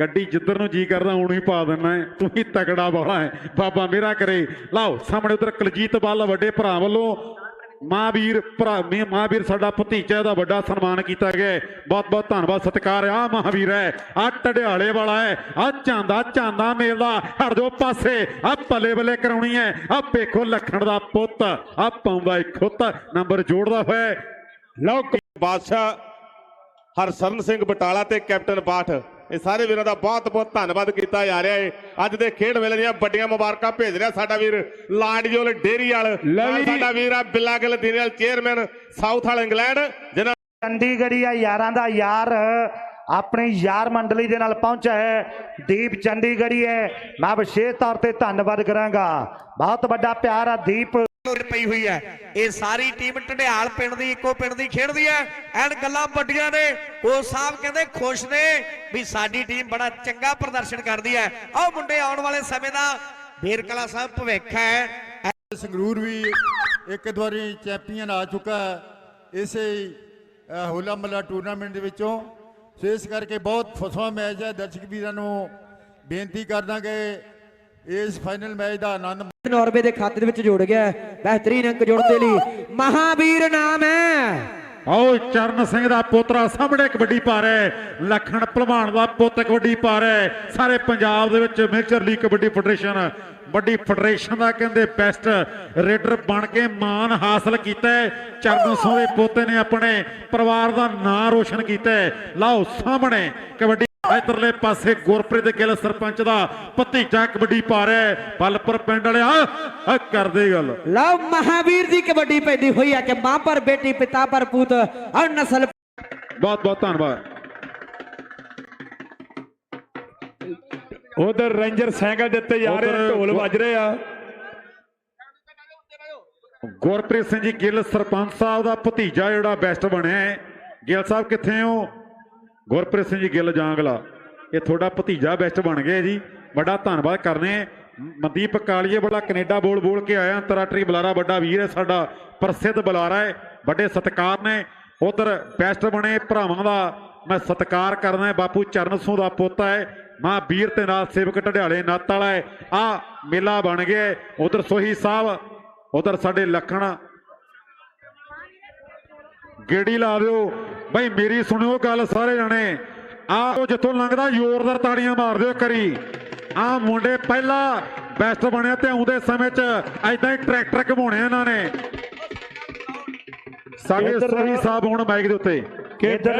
ਗੱਡੀ ਜਿੱਧਰ ਨੂੰ ਜੀ ਕਰਦਾ, ਉਹਨੂੰ ਹੀ ਪਾ ਦਿੰਨਾ ਹੈ। ਤੂੰ ਹੀ ਤਕੜਾ ਵਾਲਾ ਹੈ। ਬਾਬਾ ਮੇਰਾ ਕਰੇ। ਲਓ, ਸਾਹਮਣੇ ਉਧਰ ਕਲਜੀਤ ਬੱਲ ਵੱਡੇ ਭਰਾ ਵੱਲੋਂ ਮਹਾਂਵੀਰ ਭਰਾ, ਮੇ- ਮਹਾਂਵੀਰ ਸਾਡਾ ਭਤੀਜਾ ਦਾ ਵੱਡਾ ਸਨਮਾਨ ਕੀਤਾ ਗਿਆ ਬਹੁਤ ਬਹੁਤ ਧੰਨਵਾਦ, ਸਤਿਕਾਰ। ਆ ਮਹਾਂਵੀਰ ਹੈ। ਆ ਟਡਿਆਲੇ ਵਾਲਾ ਹੈ। ਆ ਚਾਂਦਾ ਚਾਂਦਾ ਮੇਲਾ ਹਰ ਜੋ ਪਾਸੇ ਆ ਪੱਲੇ ਬੱਲੇ ਕਰਾਉਣੀ ਹੈ। ਆ ਵੇਖੋ ਲੱਖਣ ਦਾ ਪੁੱਤ ਆ ਪਾਉਂਦਾ ਖੁੱਤ। ਨੰਬਰ ਜੋੜਦਾ ਹੋਇਆ ਲਓ, ਬਾਦਸ਼ਾਹ ਹਰਸਰਨ ਸਿੰਘ ਬਟਾਲਾ ਤੇ ਕੈਪਟਨ ਬਾਠ ਇਹ ਸਾਰੇ ਵੀਰਾਂ ਦਾ ਬਹੁਤ ਬਹੁਤ ਧੰਨਵਾਦ ਕੀਤਾ ਜਾ ਰਿਹਾ ਹੈ ਅੱਜ ਦੇ ਖੇਡ ਮੇਲੇ ਦੀਆਂ ਵੱਡੀਆਂ ਮੁਬਾਰਕਾਂ ਭੇਜ ਰਿਹਾ ਸਾਡਾ ਵੀਰ ਲਾਂਡਜੋਲ ਡੇਰੀ ਵਾਲ। ਸਾਡਾ ਵੀਰ ਆ ਬਿੱਲਾਗਲ ਦੀਨੇਵਾਲ ਚੇਅਰਮੈਨ ਸਾਊਥ ਵਾਲ ਇੰਗਲੈਂਡ ਜਿਨ੍ਹਾਂ ਚੰਡੀਗੜ੍ਹੀ ਆ ਯਾਰਾਂ ਦਾ ਯਾਰ ਆਪਣੀ ਯਾਰ ਮੰਡਲੀ ਦੇ ਨਾਲ ਪਹੁੰਚਿਆ ਹੈ। ਦੀਪ ਚੰਡੀਗੜ੍ਹੀ ਹੈ। ਮੈਂ ਵਿਸ਼ੇਸ਼ ਤੌਰ ਤੇ ਧੰਨਵਾਦ ਕਰਾਂਗਾ। ਬਹੁਤ ਵੱਡਾ ਪਿਆਰ ਆ ਦੀਪ। ਲੋੜ ਪਈ ਹੋਈ ਹੈ। ਇਹ ਸਾਰੀ ਟੀਮ ਢੰਡਿਆਲ ਪਿੰਡ ਦੀ, ਇੱਕੋ ਪਿੰਡ ਦੀ ਖੇਡਦੀ ਹੈ। ਐਨ ਗੱਲਾਂ ਵੱਡੀਆਂ ਨੇ। ਕੋਚ ਸਾਹਿਬ ਕਹਿੰਦੇ ਖੁਸ਼ ਨੇ ਵੀ ਸਾਡੀ ਟੀਮ ਬੜਾ ਚੰਗਾ ਪ੍ਰਦਰਸ਼ਨ ਕਰਦੀ ਹੈ। ਆਹ ਮੁੰਡੇ ਆਉਣ ਵਾਲੇ ਸਮੇਂ ਦਾ ਬੇਰਕਲਾ ਸਾਹਿਬ ਭਵਿੱਖ ਹੈ। ਸੰਗਰੂਰ ਵੀ ਇੱਕ ਦੋ ਚੈਂਪੀਅਨ ਆ ਚੁੱਕਾ ਹੈ। ਇਸੇ ਹੋਲਾ ਮਹੱਲਾ ਟੂਰਨਾਮੈਂਟ ਦੇ ਵਿੱਚੋਂ। ਸੋ ਇਸ ਕਰਕੇ ਬਹੁਤ ਫਸਵਾ ਮੈਚ ਹੈ। ਦਰਸ਼ਕ ਵੀਰਾਂ ਨੂੰ ਬੇਨਤੀ ਕਰਦਾ ਕਿ ਇਸ ਫਾਈਨਲ ਮੈਚ ਦਾ ਆਨੰਦ ਨਾਰਵੇ ਦੇ ਖਾਤੇ ਦੇ ਵਿੱਚ ਜੁੜ ਗਿਆ ਹੈ। ਬਿਹਤਰੀਨ ਅੰਕ ਜੋੜਨ ਦੇ ਲਈ ਮਹਾਵੀਰ ਨਾਮ ਹੈ। ਆਓ ਚਰਨ ਸਿੰਘ ਦਾ ਪੋਤਰਾ ਸਾਹਮਣੇ ਕਬੱਡੀ ਪਾ ਰਿਹਾ ਹੈ। ਲਖਣ ਭਲਵਾਨ ਦਾ ਪੁੱਤ ਕਬੱਡੀ ਪਾ ਰਿਹਾ ਹੈ। ਸਾਰੇ ਪੰਜਾਬ ਦੇ ਵਿੱਚ ਮੇਜਰ ਲੀਗ ਕਬੱਡੀ ਫੈਡਰੇਸ਼ਨ ਵੱਡੀ ਫੈਡਰੇਸ਼ਨ ਦਾ ਕਹਿੰਦੇ ਬੈਸਟ ਰੇਡਰ ਬਣ ਕੇ ਮਾਣ ਹਾਸਲ ਕੀਤਾ ਹੈ। ਚਰਨ ਸਿੰਘ ਦੇ ਪੋਤੇ ਨੇ ਆਪਣੇ ਪਰਿਵਾਰ ਦਾ ਨਾਂ ਰੋਸ਼ਨ ਕੀਤਾ ਹੈ। ਲਓ ਸਾਹਮਣੇ ਕਬੱਡੀ ਇਧਰਲੇ ਪਾਸੇ ਗੁਰਪ੍ਰੀਤ ਗਿੱਲ ਸਰਪੰਚ ਦਾ ਭਤੀਜਾ ਕਬੱਡੀ ਪਾ ਰਿਹਾ ਹੈ ਬਲਪੁਰ ਪਿੰਡ ਵਾਲਿਆ ਆ ਕਰਦੇ ਗੱਲ। ਲਓ ਮਹਾਵੀਰ ਦੀ ਕਬੱਡੀ ਪੈਂਦੀ ਹੋਈ ਹੈ ਕਿ ਮਾਂ ਪਰ ਬੇਟੀ ਪਿਤਾ ਪਰ ਪੁੱਤ ਔਰ ਨਸਲ ਬਹੁਤ ਬਹੁਤ ਧੰਨਵਾਦ। ਉਧਰ ਰੇਂਜਰ ਸਾਈਕਲ ਦਿੱਤੇ ਜਾ ਰਹੇ ਢੋਲ ਵੱਜ ਰਹੇ ਆ। ਗੁਰਪ੍ਰੀਤ ਸਿੰਘ ਜੀ ਗਿੱਲ ਸਰਪੰਚ ਸਾਹਿਬ ਦਾ ਭਤੀਜਾ ਜਿਹੜਾ ਬੈਸਟ ਬਣਿਆ ਹੈ। ਗਿੱਲ ਸਾਹਿਬ ਕਿੱਥੇ ਹੋ? ਗੁਰਪ੍ਰੀਤ ਸਿੰਘ ਜੀ ਗਿੱਲ ਜਾਂਗਲਾ। ਇਹ ਤੁਹਾਡਾ ਭਤੀਜਾ ਬੈਸਟ ਬਣ ਗਿਆ ਜੀ। ਵੱਡਾ ਧੰਨਵਾਦ ਕਰਨੇ ਮਨਦੀਪ ਕਾਲੀਏ ਬੜਾ ਕੈਨੇਡਾ ਬੋਲ ਬੋਲ ਕੇ ਆਇਆ। ਅੰਤਰਰਾਸ਼ਟਰੀ ਬੁਲਾਰਾ ਵੱਡਾ ਵੀਰ ਹੈ, ਸਾਡਾ ਪ੍ਰਸਿੱਧ ਬੁਲਾਰਾ ਹੈ। ਵੱਡੇ ਸਤਿਕਾਰ ਨੇ। ਉਧਰ ਬੈਸਟ ਬਣੇ ਭਰਾਵਾਂ ਦਾ ਮੈਂ ਸਤਿਕਾਰ ਕਰਦਾ ਬਾਪੂ ਚਰਨ ਸਿੰਘ ਦਾ ਪੋਤਾ ਹੈ। ਮਾਂ ਵੀਰ ਤੇ ਨਾਲ ਸੇਵਕ ਢਡਿਆਲੇ ਨੱਤ ਵਾਲਾ ਹੈ। ਆ ਮੇਲਾ ਬਣ ਗਿਆ ਉਧਰ ਸੋਹੀ ਸਾਹਿਬ, ਉਧਰ ਸਾਡੇ ਲੱਖਣ ਗੇੜੀ ਲਾ ਦਿਓ। ਬਈ ਮੇਰੀ ਸੁਣਿਓ ਗੱਲ ਸਾਰੇ ਜਣੇ। ਆ ਜਿੱਥੋਂ ਲੰਘਦਾ ਜ਼ੋਰਦਾਰ ਤਾੜੀਆਂ ਮਾਰ ਦਿਓ ਕਰੀ ਆ ਮੁੰਡੇ ਪਹਿਲਾਂ ਬੈਸਟ ਬਣਿਆ ਤੇ ਆਉਂਦੇ ਸਮੇਂ 'ਚ ਐਦਾਂ ਹੀ ਟਰੈਕਟਰ ਘਮਾਉਣੇ ਇਹਨਾਂ ਨੇ। ਸਾਡੇ ਸੋਹੀ ਸਾਹਿਬ ਹੁਣ ਮਾਈਕ ਦੇ ਉੱਤੇ। ਇਧਰ